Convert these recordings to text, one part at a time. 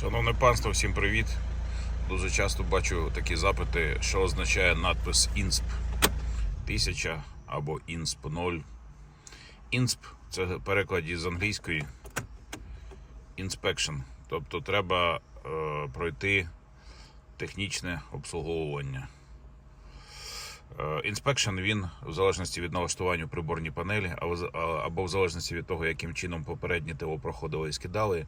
Шановне панство, всім привіт. Дуже часто бачу такі запити, що означає надпис INSP 1000 або INSP 0. INSP це в перекладі з англійської Inspection. Тобто треба е, пройти технічне обслуговування. Е, Inspection він в залежності від налаштування приборній панелі, або в залежності від того, яким чином попередні ТО проходили і скидали,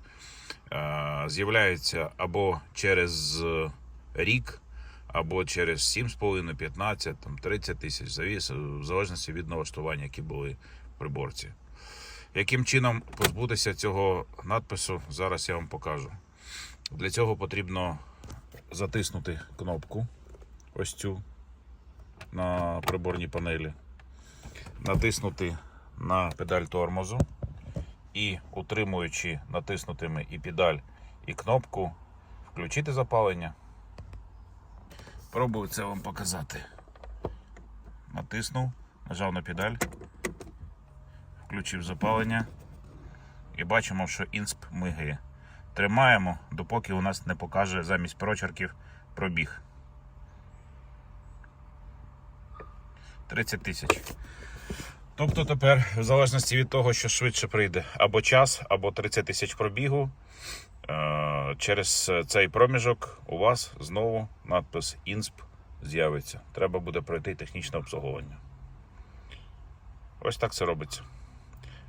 е, з'являється або через е, рік, або через 7,5, 15, там, 30 тисяч, в залежності від налаштування, які були в приборці. Яким чином позбутися цього надпису, зараз я вам покажу. Для цього потрібно затиснути кнопку ось цю на приборній панелі, натиснути на педаль тормозу і, утримуючи натиснутими і педаль, і кнопку, включити запалення. Пробую це вам показати. Натиснув, нажав на педаль, включив запалення і бачимо, що інсп мигає. Тримаємо, допоки у нас не покаже замість прочерків пробіг. 30 тисяч. Тобто тепер, в залежності від того, що швидше прийде або час, або 30 тисяч пробігу, е, через цей проміжок у вас знову надпис INSP з'явиться. Треба буде пройти технічне обслуговування. Ось так це робиться.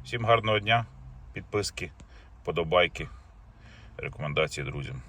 Всім гарного дня, підписки, подобайки, рекомендації друзям.